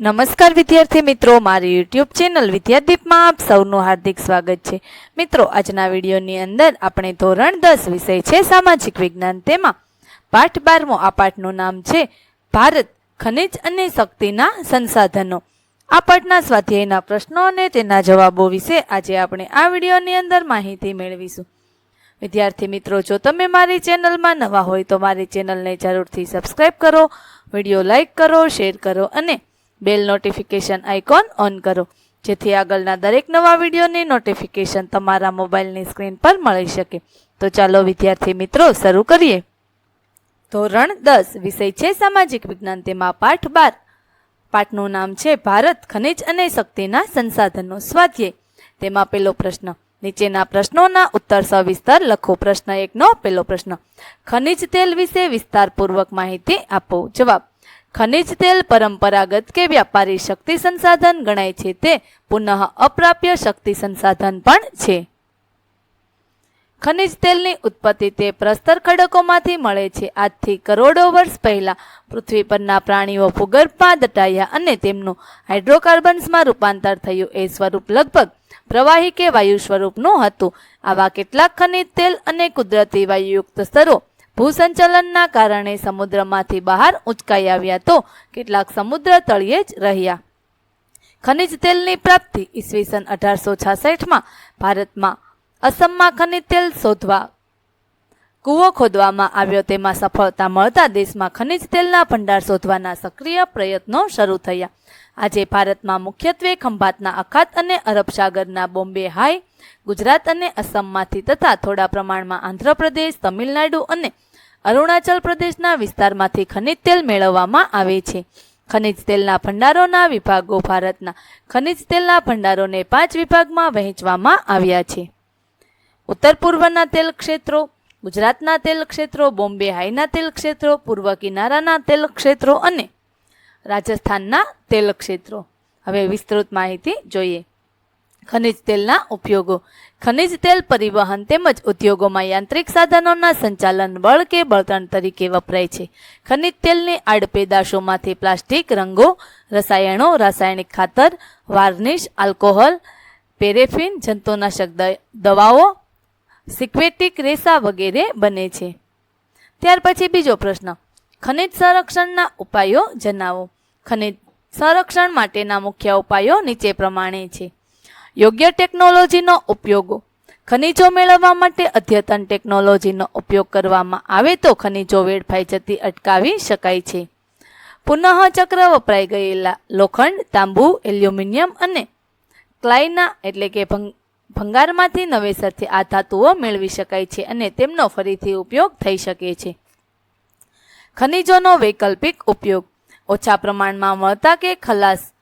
નમસ્કાર વિદ્યાર્થી મિત્રો, મારી યુટ્યુબ ચેનલ વિદ્યાદીપમાં આપ સૌનું હાર્દિક સ્વાગત છે. મિત્રો, આજના વિડીયોની અંદર આપણે ધોરણ દસ વિષય છે, સામાજિક વિજ્ઞાન. તેમાં પાઠ બારમો, આ પાઠનું નામ છે, ભારત, ખનિજ અને શક્તિના સંસાધનો. આ પાઠના સ્વાધ્યાયના પ્રશ્નો અને તેના જવાબો વિશે આજે આપણે આ વિડીયોની અંદર માહિતી મેળવીશું. વિદ્યાર્થી મિત્રો, જો તમે મારી ચેનલમાં નવા હોય તો મારી ચેનલને જરૂરથી સબસ્ક્રાઈબ કરો, વીડિયો લાઈક કરો શેર કરો અને બેલ નોટિફિકેશન આઇકોન ઓન કરો. જેથી આગળના દરેક નવા વિડીયોની નોટિફિકેશન તમારા મોબાઈલની સ્ક્રીન પર મળી શકે. તો ચાલો, વિદ્યાર્થી મિત્રો, શરૂ કરીએ. ધોરણ દસ, વિષય છે સામાજિક વિજ્ઞાન. તેમાં પાઠ બાર. પાઠનું નામ છે ભારત, ખનિજ અને શક્તિના સંસાધનો સ્વાધ્યાય. તેમાં પેલો પ્રશ્ન. નીચેના પ્રશ્નોના ઉત્તર સવિસ્તર લખો. પ્રશ્ન એકનો, પેલો પ્રશ્ન. ખનિજ તેલ વિશે વિસ્તારપૂર્વક માહિતી આપો. જવાબ. ખનિજ તેલ પરંપરાગત કે વ્યાપારી શક્તિ સંસાધન ગણાય છે તે પુનઃ અપ્રાપ્ય શક્તિ સંસાધન પણ છે. ખનિજ તેલની ઉત્પત્તિ તે પ્રસ્તર ખડકોમાંથી મળે છે. આજથી કરોડો વર્ષ પહેલા પૃથ્વી પરના પ્રાણીઓ ભૂગર્ભમાં દટાયા અને તેમનું હાઇડ્રોકાર્બન્સમાં રૂપાંતર થયું. એ સ્વરૂપ લગભગ પ્રવાહી કે વાયુ સ્વરૂપનું હતું. આવા કેટલાક ખનિજ તેલ અને કુદરતી વાયુયુક્ત સ્તરો ભૂસંચલનના કારણે સમુદ્રમાંથી બહાર ઉંચકાઈ આવ્યા તો કેટલાક સમુદ્ર તળિયે જ રહ્યા. ખનિજ તેલની પ્રાપ્તિ ઈસવીસન અઢારસો છાસઠમાં ભારતમાં અસમમાં ખનિજ તેલ શોધવા કૂવો ખોદવામાં આવ્યો તેમાં સફળતા મળતા દેશમાં ખનિજ તેલના ભંડાર શોધવાના સક્રિય પ્રયત્નો શરૂ થયા. આજે ભારતમાં મુખ્યત્વે ખંભાતના અખાત અને અરબ સાગરના બોમ્બે હાઈ, ગુજરાત અને અસમમાંથી તથા થોડા પ્રમાણમાં આંધ્રપ્રદેશ, તમિલનાડુ અને અરુણાચલ પ્રદેશના વિસ્તારમાંથી ખનિજ તેલ મેળવવામાં આવે છે. ખનિજ તેલના ભંડારોના વિભાગો ભારતના ખનિજ તેલના ભંડારોને પાંચ વિભાગમાં વહેંચવામાં આવ્યા છે. ઉત્તર પૂર્વના તેલ ક્ષેત્રો ગુજરાતના તેલ ક્ષેત્રો, બોમ્બે હાઈના તેલ ક્ષેત્રો, પૂર્વ કિનારાના તેલ ક્ષેત્રો અને રાજસ્થાનના તેલ ક્ષેત્રો. હવે વિસ્તૃત માહિતી જોઈએ. ખનિજ તેલના ઉપયોગો. ખનિજ તેલ પરિવહન તેમજ ઉદ્યોગોમાં યાંત્રિક સાધનોના સંચાલન બળ કે બળતણ તરીકે વપરાય છે. ખનિજ તેલની આડપેદાશોમાંથી પ્લાસ્ટિક, રંગો, રસાયણો, રાસાયણિક ખાતર, વાર્નિશ, આલ્કોહોલ, પેરેફિન, જંતુનાશક દવાઓ સિક્વેટિક રેસા વગેરે બને છે. ત્યાર પછી બીજો પ્રશ્ન. ખનિજ સંરક્ષણના ઉપાયો જણાવો. ખનિજ સંરક્ષણ માટેના મુખ્ય ઉપાયો નીચે પ્રમાણે છે. યોગ્ય ટેકનોલોજીનો ઉપયોગો. ખનિજો મેળવવા માટે અદ્યતન ટેકનોલોજીનો ઉપયોગ કરવામાં આવે તો ખનિજો વેડફાઈ જતી અટકાવી શકાય છે. પુનઃચક્ર વપરાઈ ગયેલા લોખંડ, તાંબુ, એલ્યુમિનિયમ અને ક્લાયના એટલે કે ભંગ- ભંગારમાંથી નવેસરથી આ ધાતુઓ મેળવી શકાય છે અને તેમનો ફરીથી ઉપયોગ થઈ શકે છે. ખનિજોનો વૈકલ્પિક ઉપયોગ. ઓછા પ્રમાણમાં મળતા કે ખલાસ.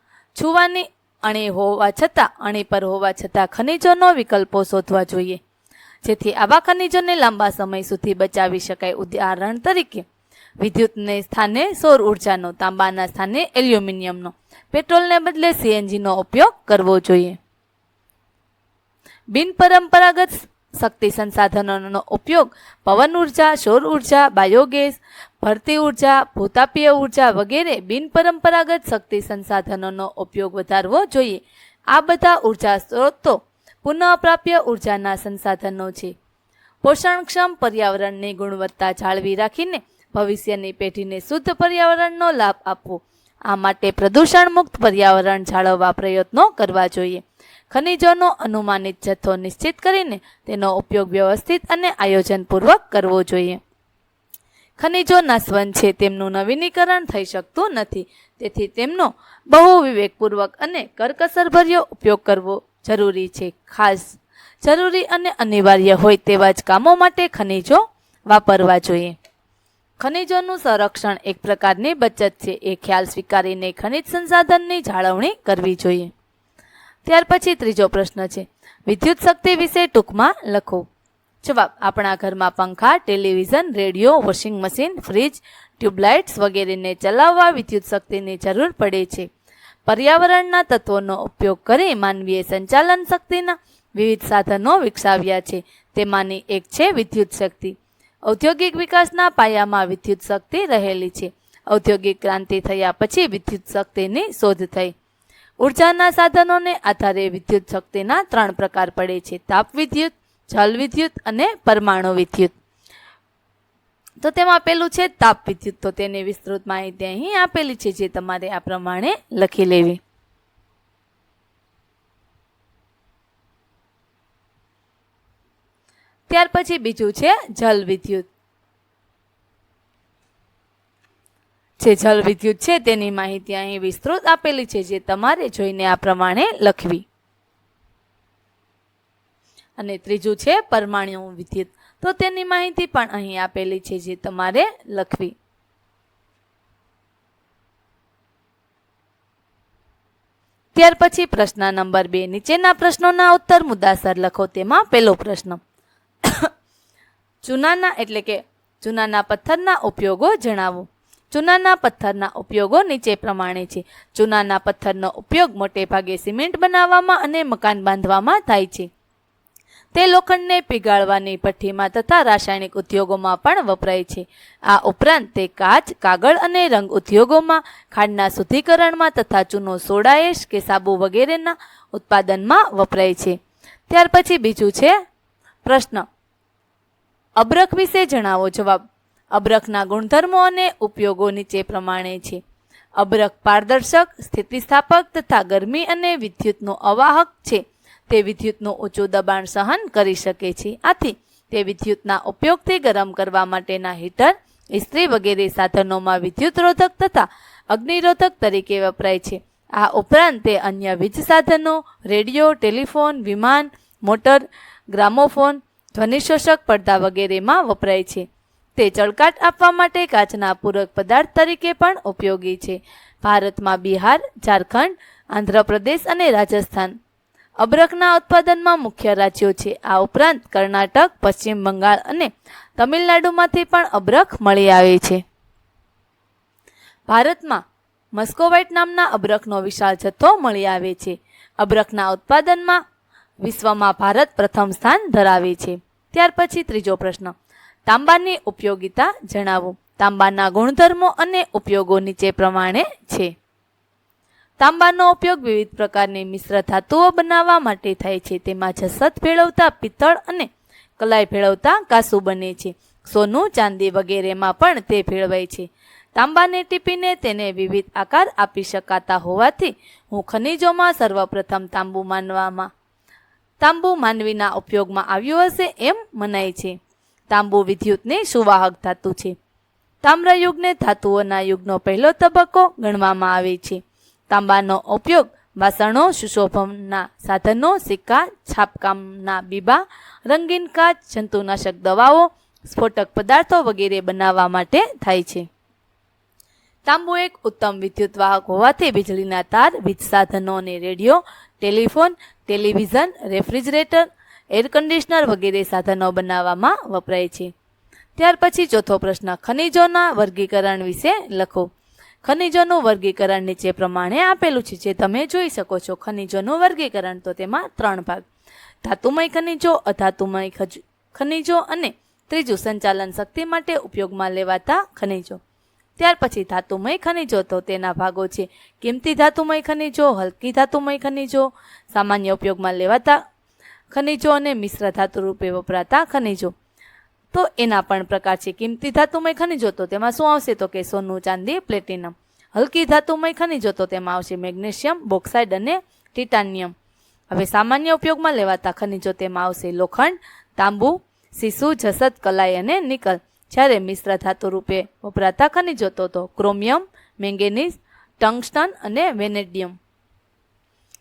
છુવાની અણી હોવા છતાં, અણી પર હોવા છતાં ખનિજોનો વિકલ્પો શોધવા જોઈએ. જેથી આવા ખનિજોને લાંબા સમય સુધી બચાવી શકાય. ઉદાહરણ તરીકે, વિદ્યુતને સ્થાને સૌર ઉર્જાનો, તાંબાના સ્થાને એલ્યુમિનિયમનો. પેટ્રોલને બદલે સીએનજીનો ઉપયોગ કરવો જોઈએ. બિનપરંપરાગત શક્તિ સંસાધનોનો ઉપયોગ પવન ઊર્જા, સૌર ઊર્જા, બાયોગેસ, ભરતી ઊર્જા, ભૂતાપીય ઊર્જા વગેરે બિનપરંપરાગત શક્તિ સંસાધનોનો ઉપયોગ વધારવો જોઈએ. આ બધા ઊર્જા સ્ત્રોતો પુનઃપ્રાપ્ય ઉર્જાના સંસાધનો છે. પોષણક્ષમ પર્યાવરણની ગુણવત્તા જાળવી રાખીને ભવિષ્યની પેઢીને શુદ્ધ પર્યાવરણનો લાભ આપવો. આ માટે પ્રદૂષણ મુક્ત પર્યાવરણ જાળવવા પ્રયત્નો કરવા જોઈએ. ખનિજોનો અનુમાનિત જથ્થો નિશ્ચિત કરીને તેનો ઉપયોગ વ્યવસ્થિત અને આયોજનપૂર્વક કરવો જોઈએ. ખનિજો નાશવંત છે, તેમનું નવીનીકરણ થઈ શકતું નથી. તેથી તેમનો બહુ વિવેકપૂર્વક અને કરકસરભર્યો ઉપયોગ કરવો જરૂરી છે. ખાસ જરૂરી અને અનિવાર્ય હોય તેવા જ કામો માટે ખનિજો વાપરવા જોઈએ. ખનિજોનું સંરક્ષણ એક પ્રકારની બચત છે. એ ખ્યાલ સ્વીકારીને ખનિજ સંસાધનની જાળવણી કરવી જોઈએ. ત્યાર પછી ત્રીજો પ્રશ્ન છે. વિદ્યુત શક્તિ વિશે ટૂંકમાં લખો. જવાબ, આપણા ઘરમાં પંખા, television, radio, washing machine, fridge, tubelights વગેરેને ચલાવવા વિદ્યુત શક્તિની જરૂર પડે છે. પર્યાવરણના તત્વોનો ઉપયોગ કરી માનવીએ સંચાલન શક્તિના વિવિધ સાધનો વિકસાવ્યા છે. તેમાંની એક છે વિદ્યુત શક્તિ. ઔદ્યોગિક વિકાસના પાયામાં વિદ્યુત શક્તિ રહેલી છે. ઔદ્યોગિક ક્રાંતિ થયા પછી વિદ્યુત શક્તિની શોધ થઈ. ઉર્જાના સાધનોને આધારે વિદ્યુત શક્તિના ત્રણ પ્રકાર પડે છે. તાપ વિદ્યુત, જલ વિદ્યુત અને પરમાણુ વિદ્યુત. તો તેમાં પેલું છે તાપ વિદ્યુત. તો તેની વિસ્તૃત માહિતી અહીં આપેલી છે જે તમારે આ પ્રમાણે લખી લેવી. ત્યાર પછી બીજું છે જલ વિદ્યુત. જે જલ વિદ્યુત છે તેની માહિતી અહીં વિસ્તૃત આપેલી છે, જે તમારે જોઈને આ પ્રમાણે લખવી. અને ત્રીજું છે પરમાણુ વિદ્યુત. તો તેની માહિતી પણ અહીં આપેલી છે, જે તમારે લખવી. ત્યાર પછી પ્રશ્ન નંબર બે. નીચેના પ્રશ્નોના ઉત્તર મુદ્દાસર લખો. તેમાં પહેલો પ્રશ્ન. ચૂનાના એટલે કે ચૂનાના પથ્થરના ઉપયોગો જણાવો. ચૂનાના પથ્થરના ઉપયોગો નીચે પ્રમાણે છે. ચૂનાના પથ્થરનો ઉપયોગ મોટે ભાગે સિમેન્ટ બનાવવામાં અને મકાન બાંધવામાં થાય છે. તે લોખંડને પીગાળવાની ભઠ્ઠીમાં તથા રાસાયણિક ઉદ્યોગોમાં પણ વપરાય છે. આ ઉપરાંત તે કાચ, કાગળ અને રંગ ઉદ્યોગોમાં, ખાંડના શુદ્ધિકરણમાં તથા ચૂનો સોડાએશ કે સાબુ વગેરેના ઉત્પાદનમાં વપરાય છે. ત્યાર પછી બીજું છે પ્રશ્ન. અબ્રખ વિશે જણાવો જવાબ. અબ્રખના ગુણધર્મો અને ઉપયોગો નીચે પ્રમાણે છે. અબ્રખ પારદર્શક, સ્થિતિસ્થાપક તથા ગરમી અને વિદ્યુતનો અવાહક છે. તે વિદ્યુતનું ઊંચું દબાણ સહન કરી શકે છે. આથી તે વિદ્યુતના ઉપયોગથી ગરમ કરવા માટેના હીટર, ઇસ્ત્રી વગેરે સાધનોમાં વિદ્યુતરોધક તથા અગ્નિરોધક તરીકે વપરાય છે. આ ઉપરાંત તે અન્ય વીજ સાધનો, રેડિયો, ટેલિફોન, વિમાન, મોટર, ગ્રામોફોન, ધ્વનિશોષક પડદા વગેરેમાં વપરાય છે. તે ચળકાટ આપવા માટે કાચના પૂરક પદાર્થ તરીકે પણ ઉપયોગી છે. ભારતમાં બિહાર, ઝારખંડ, આંધ્રપ્રદેશ અને રાજસ્થાન અબ્રખના ઉત્પાદનમાં મુખ્ય રાજ્યો છે. આ ઉપરાંત કર્ણાટક, પશ્ચિમ બંગાળ અને તમિલનાડુમાંથી પણ અબ્રખ મળી આવે છે. ભારતમાં મસ્કોવાઇટ નામના અબ્રખનો વિશાળ જથ્થો મળી આવે છે. અબ્રખના ઉત્પાદનમાં વિશ્વમાં ભારત પ્રથમ સ્થાન ધરાવે છે. ત્યાર પછી ત્રીજો પ્રશ્ન. તાંબાની ઉપયોગિતા જણાવો. તાંબાના ગુણધર્મો અને ઉપયોગો નીચે પ્રમાણે છે. તાંબાનો ઉપયોગ વિવિધ પ્રકારની મિશ્ર ધાતુઓ બનાવવા માટે થાય છે. તેમાં જસત ભેળવતા પિત્તળ અને કલાઈ ભેળવતા કાસુ બને છે. સોનું, ચાંદી વગેરેમાં પણ તે ભેળવાય છે. તાંબાને ટીપીને તેને વિવિધ આકાર આપી શકાતા હોવાથી હું ખનિજોમાં સર્વપ્રથમ તાંબુ માનવામાં, તાંબુ માનવીના ઉપયોગમાં આવ્યું હશે એમ મનાય છે. તાંબુ વિદ્યુતની સુવાહક ધાતુ છે. તામ્રયુગને ધાતુઓના યુગનો પહેલો તબક્કો ગણવામાં આવે છે. તાંબાનો ઉપયોગ વાસણો, સુશોભનના સાધનો, સિક્કા, છાપકામના બીબા, રંગીન કાચ, જંતુનાશક દવાઓ, સ્ફોટક પદાર્થો વગેરે બનાવવા માટે થાય છે. તાંબુ એક ઉત્તમ વિદ્યુત વાહક હોવાથી વીજળીના તાર, વીજ સાધનો અને radio, telephone, television, refrigerator air conditioner વગેરે સાધનો બનાવવામાં વપરાય છે. ત્યાર પછી ચોથો પ્રશ્ન, ખનિજોના વર્ગીકરણ વિશે લખો. ખનિજોનું વર્ગીકરણ નીચે પ્રમાણે આપેલું છે. જે તમે જોઈ શકો છો, ખનિજોનું વર્ગીકરણ તો તેમાં ત્રણ ભાગ. ધાતુમય ખનિજો, અધાતુમય ખનિજો અને ત્રીજું સંચાલન શક્તિ માટે ઉપયોગમાં લેવાતા ખનિજો. ત્યાર પછી ધાતુમય ખનિજો તો તેના ભાગો છે. કિંમતી ધાતુમય ખનિજો, હલકી ધાતુમય ખનિજો, સામાન્ય ઉપયોગમાં લેવાતા ખનિજો અને મિશ્ર ધાતુ રૂપે વપરાતા ખનિજો. તો એના પણ પ્રકાર છે. કિંમતી ધાતુમય ખનિજો તો તેમાં શું આવશે? તો કે સોનું, ચાંદી, પ્લેટિનમ. હલકી ધાતુમય ખનિજો તો તેમાં આવશે મેગ્નેશિયમ, બોક્સાઇડ અને ટિટાનિયમ. હવે સામાન્ય ઉપયોગમાં લેવાતા ખનિજો તેમાં આવશે લોખંડ, તાંબુ સીસુ જસત કલાઈ અને નિકલ. જ્યારે મિશ્ર ધાતુ રૂપે વપરાતા ખનિજો તો ક્રોમિયમ, મેંગેનીઝ, ટંગસ્ટન અને વેનેડિયમ.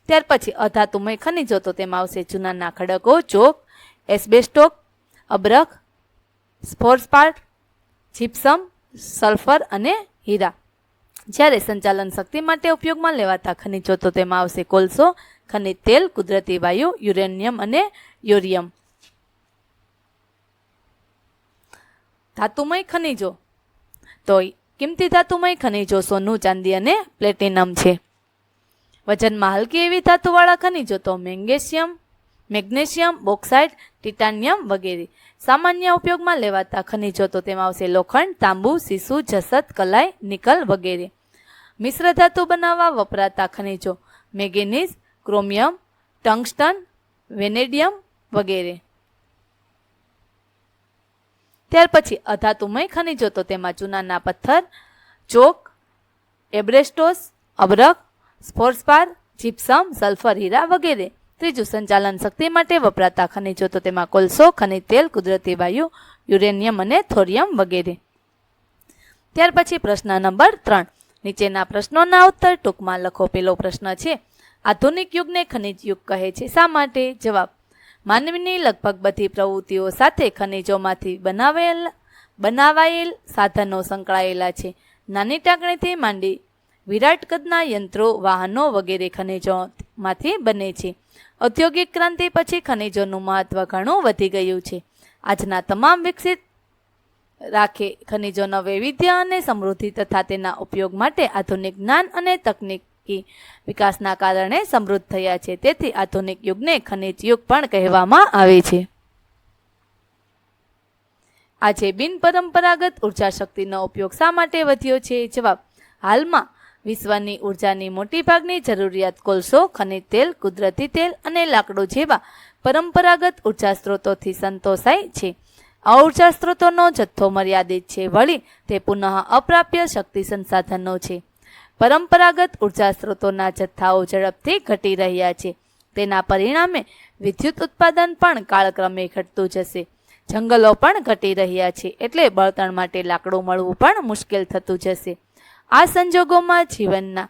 ત્યાર પછી અધાતુમય ખનિજો તો તેમાં આવશે જૂનાના ખડકો, ચોક એસ્બેસ્ટોક અબરખ સ્પોર્સપાર્ટ જીપ્સમ, સલ્ફર અને હીરા. જ્યારે સંચાલન શક્તિ માટે ઉપયોગમાં લેવાતા ખનિજો તો તેમાં આવશે કોલસો, ખનિજ તેલ, કુદરતી વાયુ, યુરેનિયમ અને યુરિયમ. ધાતુમય ખનિજો. તો કિંમતી ધાતુમય ખનિજો સોનું, ચાંદી અને પ્લેટિનમ છે. વજનમાં હલકી એવી ધાતુવાળા ખનિજો તો મેગ્નેશિયમ મેગ્નેશિયમ બોક્સાઇટ ટિટાનિયમ વગેરે. સામાન્ય ઉપયોગમાં લેવાતા ખનિજો તો તેમાં આવશે લોખંડ, તાંબુ, સીસુ, જસત, કલાઈ, નિકલ વગેરે. મિશ્ર ધાતુ બનાવવા વપરાતા ખનિજો મેગેનીઝ, ક્રોમિયમ, ટંગસ્ટન, વેનેડિયમ વગેરે. ત્યાર પછી અધાતુમય ખનિજો તો તેમાં ચૂનાના પથ્થર, ચોક, એબ્રેસ્ટોસ અબરક સ્ફોર્સપાર જીપ્સમ સલ્ફર હીરા વગેરે. ત્રીજું, સંચાલન શક્તિ માટે વપરાતા ખનિજો તો તેમાં કોલસો, ખનિજ તેલ, કુદરતી વાયુ, યુરેનિયમ અને થોરિયમ વગેરે. ત્યાર પછી પ્રશ્ન નંબર ત્રણ. નીચેના પ્રશ્નોના ઉત્તર ટૂંકમાં લખો. પેલો પ્રશ્ન છે, આધુનિક યુગને ખનિજ યુગ કહે છે. શા માટે? જવાબ, માનવીની લગભગ બધી પ્રવૃત્તિઓ સાથે ખનિજોમાંથી બનાવેલ, બનાવાયેલ સાધનો સંકળાયેલા છે. નાની ટાંકણીથી માંડી વિરાટ કદના યંત્રો, વાહનો વગેરે ખનિજોમાંથી બને છે. ઔદ્યોગિક ક્રાંતિ પછી ખનિજોનું મહત્વ ઘણું વધી ગયું છે. આજના તમામ વિકસિત રાખે ખનિજોનો વૈવિધ્ય અને સમૃદ્ધિ તથા તેના ઉપયોગ માટે આધુનિક જ્ઞાન અને તકનીકી વિકાસના કારણે સમૃદ્ધ થયા છે. તેથી આધુનિક યુગને ખનિજ યુગ પણ કહેવામાં આવે છે. આજે બિનપરંપરાગત ઊર્જા શક્તિનો ઉપયોગ શા માટે વધ્યો છે? જવાબ, હાલમાં વિશ્વની ઉર્જાની મોટી ભાગની જરૂરિયાત કોલસો, ખનિજ તેલ, કુદરતી તેલ અને લાકડું જેવા પરંપરાગત ઊર્જા સ્ત્રોતોથી સંતોષાય છે. આ ઊર્જા સ્ત્રોતોનો જથ્થો મર્યાદિત છે વળી તે પુનઃ અપ્રાપ્ય શક્તિ સંસાધનો છે. પરંપરાગત ઊર્જા સ્ત્રોતોના જથ્થાઓ ઝડપથી ઘટી રહ્યા છે. તેના પરિણામે વિદ્યુત ઉત્પાદન પણ કાળક્રમે ઘટતું જશે. જંગલો પણ ઘટી રહ્યા છે એટલે બળતણ માટે લાકડું મળવું પણ મુશ્કેલ થતું જશે. આ સંજોગોમાં જીવનના,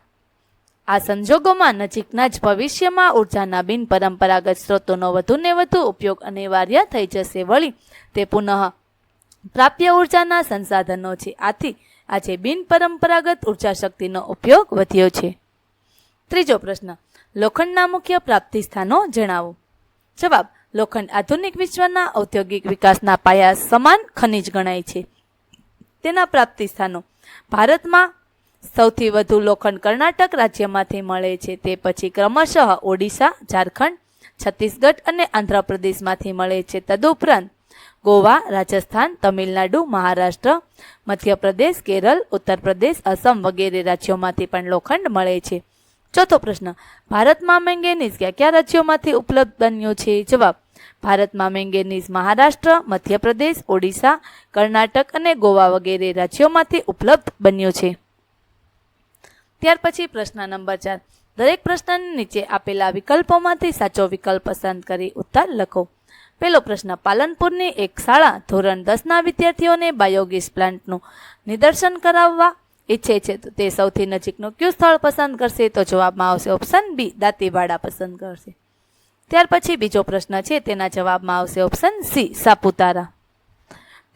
આ સંજોગોમાં નજીકના જ ભવિષ્યમાં ઉર્જાના બિનપરંપરાગત સ્ત્રોતોનો વધુને વધુ ઉપયોગ અનિવાર્ય થઈ જશે વળી તે પુનઃ પ્રાપ્ય ઉર્જાના સંસાધનો છે. આથી આજે બિનપરંપરાગત ઊર્જા શક્તિનો ઉપયોગ વધ્યો છે. ત્રીજો પ્રશ્ન, લોખંડના મુખ્ય પ્રાપ્તિ સ્થાનો જણાવો. જવાબ, લોખંડ આધુનિક વિશ્વના ઔદ્યોગિક વિકાસના પાયા સમાન ખનિજ ગણાય છે. તેના પ્રાપ્તિ સ્થાનો, ભારતમાં સૌથી વધુ લોખંડ કર્ણાટક રાજ્યમાંથી મળે છે. તે પછી ક્રમશઃ ઓડિશા, ઝારખંડ, છત્તીસગઢ અને આંધ્રપ્રદેશમાંથી મળે છે. તદુપરાંત ગોવા, રાજસ્થાન, તમિલનાડુ, મહારાષ્ટ્ર, મધ્યપ્રદેશ, કેરળ ઉત્તર પ્રદેશ અસમ વગેરે રાજ્યોમાંથી પણ લોખંડ મળે છે. ચોથો પ્રશ્ન ભારતમાં મેંગેનીઝ કયા કયા રાજ્યોમાંથી ઉપલબ્ધ બન્યો છે? જવાબ ભારતમાં મેંગેનીઝ મહારાષ્ટ્ર, મધ્યપ્રદેશ, ઓડિશા, કર્ણાટક અને ગોવા વગેરે રાજ્યોમાંથી ઉપલબ્ધ બન્યો છે. ત્યાર પછી પ્રશ્ન નંબર ચાર. દરેક પ્રશ્નની નીચે આપેલા વિકલ્પોમાંથી સાચો વિકલ્પ પસંદ કરી ઉત્તર લખો. પહેલો પ્રશ્ન, પાલનપુરની એક શાળા ધોરણ દસના વિદ્યાર્થીઓને બાયોગેસ પ્લાન્ટનું નિદર્શન કરાવવા ઈચ્છે છે. તો તે સૌથી નજીકનું કયું સ્થળ પસંદ કરશે? તો જવાબમાં આવશે ઓપ્શન બી દાંતીવાડા પસંદ કરશે. ત્યાર પછી બીજો પ્રશ્ન છે, તેના જવાબમાં આવશે ઓપ્શન સી સાપુતારા.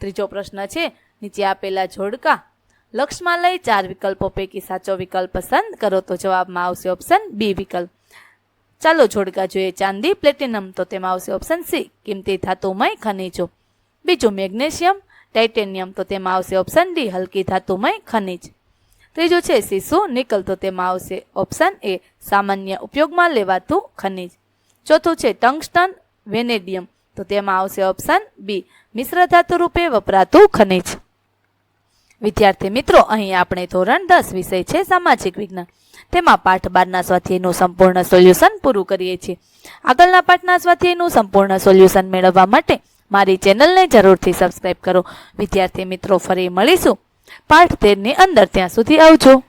ત્રીજો પ્રશ્ન છે, નીચે આપેલા જોડકા લક્ષમાં લઈ ચાર વિકલ્પો પૈકી સાચો વિકલ્પ પસંદ કરો તો જવાબમાં આવશે ઓપ્શન બી વિકલ્પ. ચાલો જોડકા જોઈએ ચાંદી પ્લેટિનમ તો તેમાં આવશે ઓપ્શન સી કિંમતી ધાતુમય ખનિજો. બીજું મેગ્નેશિયમ ટાઇટેનિયમ તો તેમાં આવશે ઓપ્શન ડી હલકી ધાતુમય ખનિજ. ત્રીજું છે સીસુ નિકલ તો તેમાં આવશે ઓપ્શન એ સામાન્ય ઉપયોગમાં લેવાતું ખનિજ. ચોથું છે ટંગસ્ટન, વેનેડિયમ તો તેમાં આવશે ઓપ્શન બી મિશ્ર ધાતુ રૂપે વપરાતું ખનિજ. વિદ્યાર્થી મિત્રો, અહીં આપણે ધોરણ દસ વિષય છે, સામાજિક વિજ્ઞાન. તેમાં પાઠ બારના સ્વાધ્યાયનું સંપૂર્ણ સોલ્યુશન પૂરું કરીએ છીએ. આગળના પાઠના સ્વાધ્યાયનું સંપૂર્ણ સોલ્યુશન મેળવવા માટે મારી ચેનલને જરૂરથી સબસ્ક્રાઈબ કરો. વિદ્યાર્થી મિત્રો, ફરી મળીશું. પાઠ તેરની અંદર, ત્યાં સુધી આવજો.